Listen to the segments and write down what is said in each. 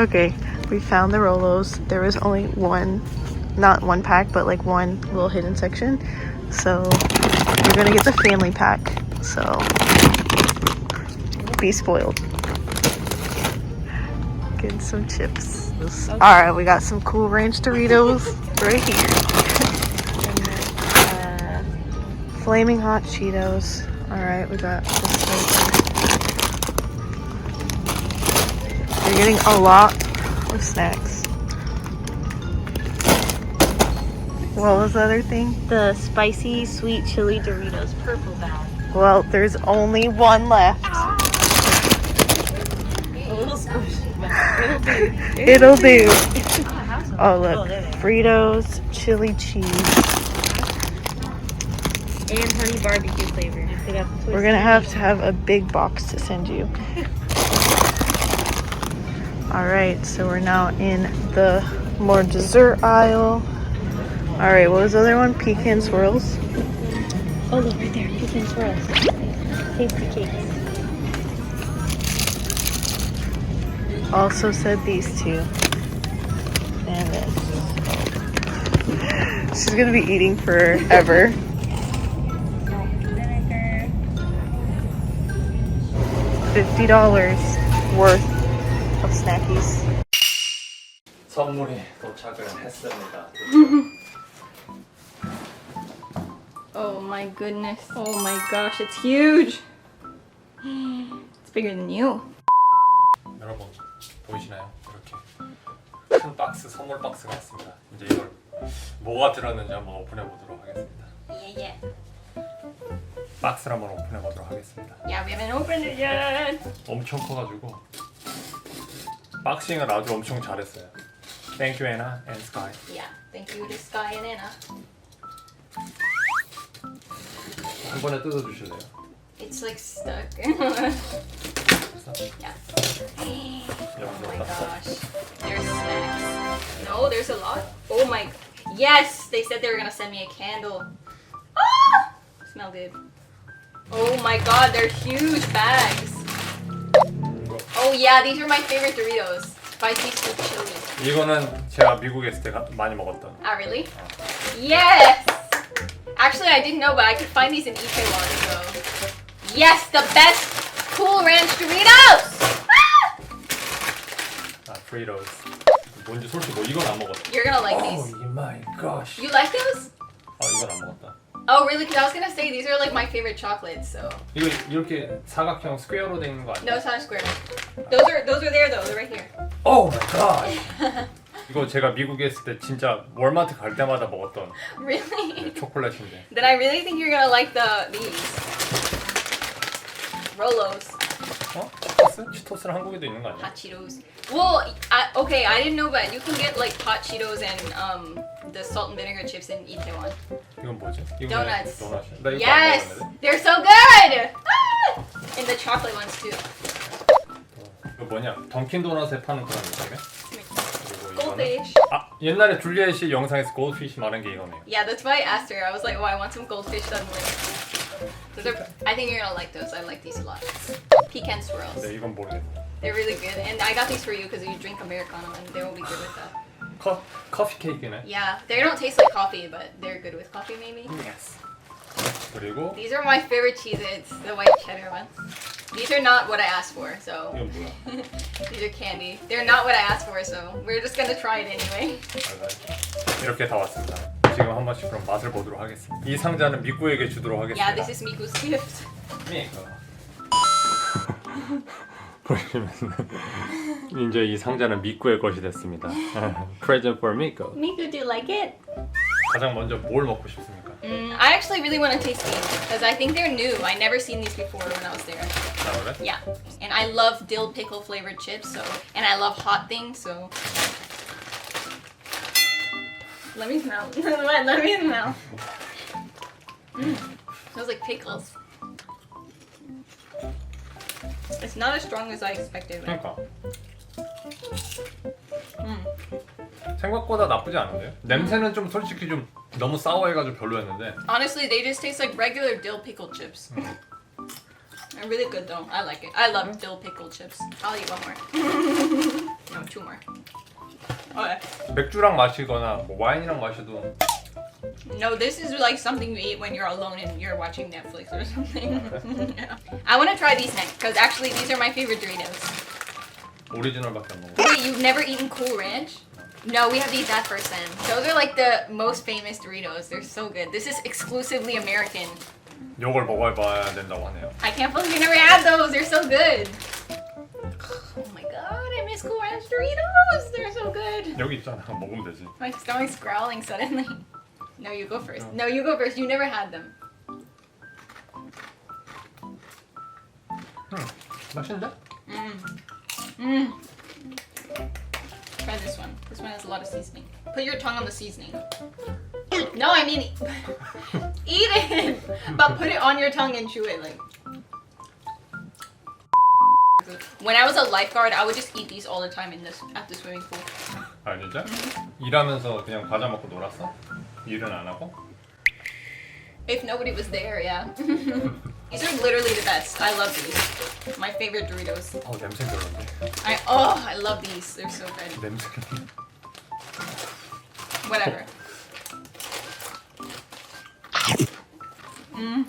Okay, we found the Rolos. There was only one, not one pack, but like one little hidden section. So we're gonna get the family pack. So be spoiled. Get some chips. All right, we got some Cool Ranch Doritos right here. Uh, Flaming Hot Cheetos. All right, we got You're getting a lot of snacks. What was the other thing? the spicy sweet chili Doritos purple bag. Well, there's only one left. Ah. A little squishy, It'll it'll do. do. I. Oh, look. Oh, are. Fritos, chili cheese. And honey barbecue flavor. They got the We're gonna have to have a big box to send you. All right, so we're now in the more dessert aisle. All right, what was the other one? Pecan swirls. Oh, look right there. Pecan swirls. Tasty cakes. Also said these two. And this. She's gonna be eating forever. Fifty dollars worth snackies. 선물이 도착을 했습니다. Oh my goodness. Oh my gosh, it's huge. It's bigger than you. 여러분 보이시나요? 이렇게 큰 박스 선물 박스가 왔습니다. 이제 이걸 뭐가 들었는지 한번 오픈해 보도록 하겠습니다. Yeah, yeah. 박스를 한번 오픈해 보도록 하겠습니다. Yeah, we haven't opened it yet. 엄청 커가지고 박싱을 아주 엄청 잘했어요. Thank you Anna and Sky. Yeah, thank you to Sky and Anna. 한 번에 뜯어 주실래요? It's like stuck. yeah. Oh my gosh. There's snacks. No, there's a lot. Oh my. Yes! They said they were gonna send me a candle. Ah! Smell good. Oh my god, they're huge bags. Oh yeah, these are my favorite Doritos. Spicy sweet chili. 이거는 제가 미국에 있을 때 가- 많이 먹었던. Ah, really? Yes! Actually, I didn't know, but I could find these in Itaewon, so. Yes, the best Cool Ranch Doritos! Ah! 아, Fritos. 뭔지 솔직히 뭐 이건 안 먹었어. You're gonna like Oh these. my gosh. You like those? 아 이건 안 먹었다. Oh, really? Because I was gonna say these are like my favorite chocolates. So 이거 이렇게 사각형 스퀘어로 돼 있는 거 아니야? no, it's not a square. Those are those are there though. They're right here. Oh my god. 이거 제가 미국에 있을 때 진짜 월마트 갈 때마다 먹었던 really? 초콜릿인데. then I really think you're gonna like the these Rolos, 어? 치토스? 치토스는 한국에도 있는 거 아니야? hot Cheetos. Well, I, okay, I didn't know, but you can get like hot Cheetos and um the salt and vinegar chips in Itaewon. 이건 뭐지? 이거 Donuts. 도넛. 나 이거 Yes, 안 먹었는데. they're so good. Ah! And the chocolate ones too. 이거 뭐냐? 던킨 도넛에 파는 그런 느낌이야? 그리고 이거는 Goldfish. 아 옛날에 줄리엣이 영상에서 골드피쉬 말한 게 이거네요. Yeah, that's why I asked her. I was like, oh, I want some goldfish suddenly. Those are, I think you're gonna like those. I like these a lot. Pecan swirls. 네 이건 모르겠네. They're really good. And I got these for you because you drink Americano and they will be good with that. 커 커피 케이크네. Yeah, they don't taste like coffee, but they're good with coffee maybe. Yes. 그리고 These are my favorite Cheez-Its, the white cheddar ones. These are not what I asked for, so 이건 뭐야? these are candy. They're not what I asked for, so we're just gonna try it anyway. 알가요? 이렇게 다 왔습니다. 지금 한 번씩 그럼 맛을 보도록 하겠습니다. 이 상자는 미꾸에게 주도록 하겠습니다. Yeah, this is Miku's gift. 보시면 이제 이 상자는 미꾸의 것이 됐습니다. Present for 미꾸. Miku, do you like it? 가장 먼저 뭘 먹고 싶습니까? Mm, I actually really want to taste these because I think they're new. I never seen these before when I was there. 자 그래? Yeah, and I love dill pickle flavored chips. So, and I love hot things. So, let me smell. let, let me smell. Mm, smells like pickles. It's not as strong as I expected. but- 그러니까 Mm. 생각보다 나쁘지 않은데요? 냄새는 좀 솔직히 좀 너무 싸워해가지고 별로였는데 Honestly, they just taste like regular dill pickle chips. They're really good though. I like it. I love dill pickle chips. I'll eat one more. no, two more. Okay. 맥주랑 마시거나 뭐 와인이랑 마셔도 No, this is like something you eat when you're alone and you're watching Netflix or something. yeah. I want to try these next because actually these are my favorite Doritos. 오리지널밖에 안 먹어. Wait, you've never eaten Cool Ranch? No, we have to eat that first then. Those are like the most famous Doritos. They're so good. This is exclusively American. 이걸 먹어봐야 된다고 하네요. I can't believe you never had those. They're so good. Oh my god, I miss Cool Ranch Doritos. They're so good. 여기 있잖아. 먹으면 되지. My stomach's growling suddenly. No, you go first. No, you go first. You never had them. 맛있는데? Mmm. Mmm. Try this one. This one has a lot of seasoning. Put your tongue on the seasoning. No, I mean eat it, but put it on your tongue and chew it like. When I was a lifeguard, I would just eat these all the time in this at the swimming pool. 아 진짜? 일하면서 그냥 과자 먹고 놀았어? 일은 안 하고? If nobody was there, yeah. these are literally the best. I love these. My favorite Doritos. 어 냄새 별론데. I oh, I love these. They're so good. 냄새. Whatever. Mm.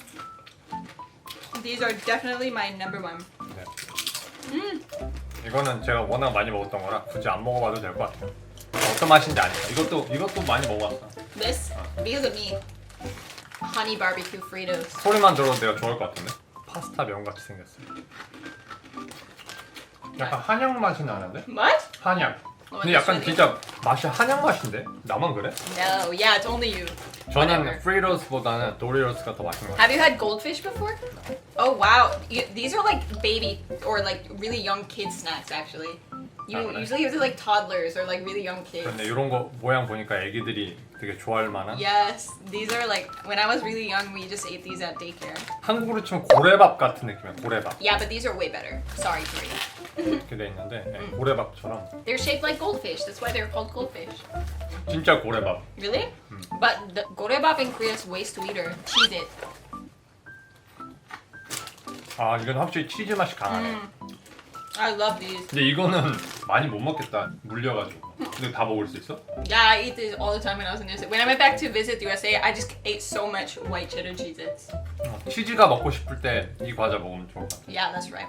These are definitely my number one. 네. Mm. 이거는 제가 워낙 많이 먹었던 거라 굳이 안 먹어봐도 될 것 같아요. 어떤 맛인지 아니까. 이것도 이것도 많이 먹어봤어. This because of me. Honey barbecue Fritos. 소리만 들어도 내가 좋아할 것 같은데? 파스타 면 같이 생겼어. 약간 한약 맛이 나는데? What? 한약. 어, 근데 약간. 진짜 맛이 한약 맛인데? 나만 그래? No, yeah, it's only you. 저는 Whatever. 프리로스보다는 도리로스가 더 맛있는 것 같아요. Have you had goldfish before? Oh wow, you, these are like baby or like really young kid snacks actually. You Ah, really? usually use like toddlers or like really young kids. 근데 이런 거 모양 보니까 애기들이 되게 좋아할 만한 Yes, these are like when I was really young, we just ate these at daycare. 한국으로 치면 고래밥 같은 느낌이야 고래밥 Yeah, but these are way better. Sorry, Korea. 이렇게 돼 있는데 네, 고래밥처럼 They're shaped like goldfish. That's why they're called goldfish. 진짜 고래밥 Really? But the gorebap in Korea is way sweeter. Cheese it. 아 이건 확실히 치즈 맛이 강하네 Mm. I love these. 근데 이거는 많이 못 먹겠다 물려가지고 근데 다 먹을 수 있어? Yeah, I eat these all the time when I was in USA. When I went back to visit the USA, I just ate so much white cheddar Cheez-Its. 어, 치즈가 먹고 싶을 때 이 과자 먹으면 좋을 것 같아 Yeah, that's right.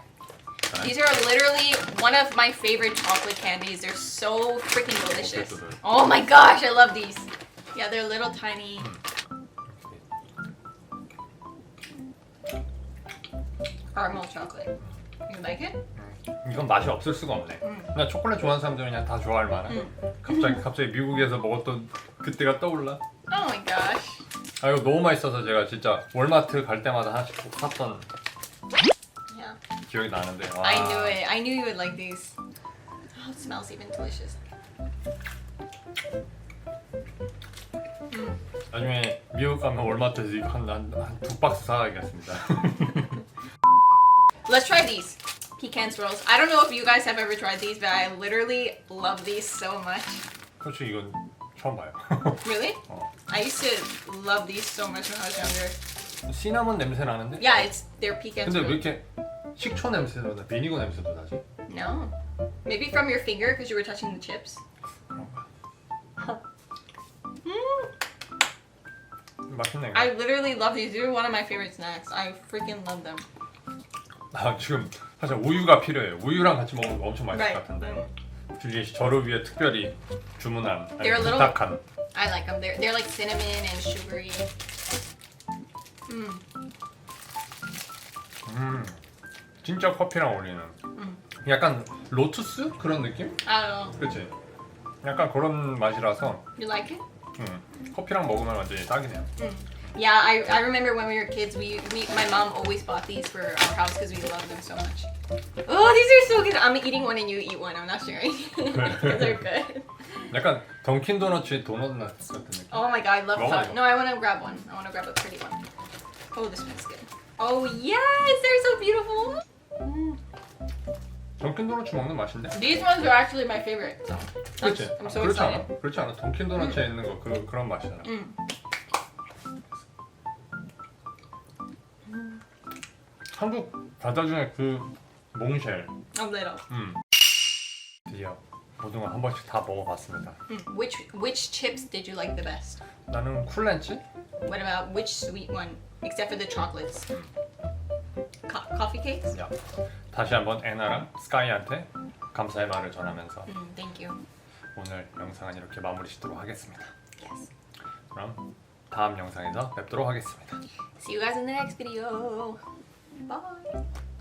These are literally one of my favorite chocolate candies. They're so freaking delicious. Oh my gosh, I love these. Yeah, they're little tiny. caramel chocolate. You like it? 이건 맛이 없을 수가 없네 음. 나 초콜릿 좋아하는 사람들은 그냥 다 좋아할 만한 갑자기 갑자기 미국에서 먹었던 그때가 떠올라 Oh my gosh. 아 이거 너무 맛있어서 제가 진짜 월마트 갈 때마다 하나씩 꼭 샀던 Yeah. 기억이 나는데 와. I knew it. I knew you would like these. Oh, it smells even delicious. 나중에 미국 가면 월마트에서 이거 한두 박스 사가겠습니다 Let's try these pecan swirls. I don't know if you guys have ever tried these, but I literally love these so much. 솔직히 이건 처음 봐요 Really? 어. I used to love these so much when I was younger. 시나몬 냄새 나는데? Yeah, it's they're pecan 근데 왜 swirls. 이렇게 식초 냄새도 나 비니거 냄새도 나지? No. Maybe from your finger because you were touching the chips. 그런가? Mm. 맛있네 이거. I literally love these. These are one of my favorite snacks. I freaking love them. 아 지금 사실 우유가 필요해요 우유랑 같이 먹으면 엄청 맛있을 Right. 것 같은데 줄리엣이 저를 위해 특별히 주문한 아니 They're a little- 부탁한 I like them. They're they're like cinnamon and sugary. Mm. 음 진짜 커피랑 어울리는 음. 약간 로투스 그런 느낌? I don't know. 그렇지 약간 그런 맛이라서 You like it? 음, 커피랑 먹으면 완전히 딱이네요 Mm. Yeah, I, I remember when we were kids, we, we my mom always bought these for our house because we love them so much. Oh, these are so good. I'm eating one and you eat one. I'm not sharing. Because they're good. 약간 던킨 도너츠의 도넛 맛 같은 느낌 Oh my god, I love Oh my that. God. No, I want to grab one. I want to grab a pretty one. Oh, this one's good. Oh yes, they're so beautiful. Mm. 던킨 도너츠 먹는 맛인데? These ones are actually my favorite. So I'm, 그렇지? I'm so 그렇지 excited. 않아? 그렇지 않아? 던킨 도너츠에 있는 거 그, 그런 맛이잖아 Mm. 한국 과자 중에 그 몽쉘. A little. 음. 드디어 모든 걸한 번씩 다 먹어봤습니다. Mm. Which which chips did you like the best? 나는 쿨렌치? What about which sweet one? Except for the chocolates. Co- coffee cakes? 야. 다시 한번 애나랑 스카이한테 감사의 말을 전하면서 Mm, thank you. 오늘 영상은 이렇게 마무리 짓도록 하겠습니다. Yes. 그럼 다음 영상에서 뵙도록 하겠습니다. See you guys in the next video. 바이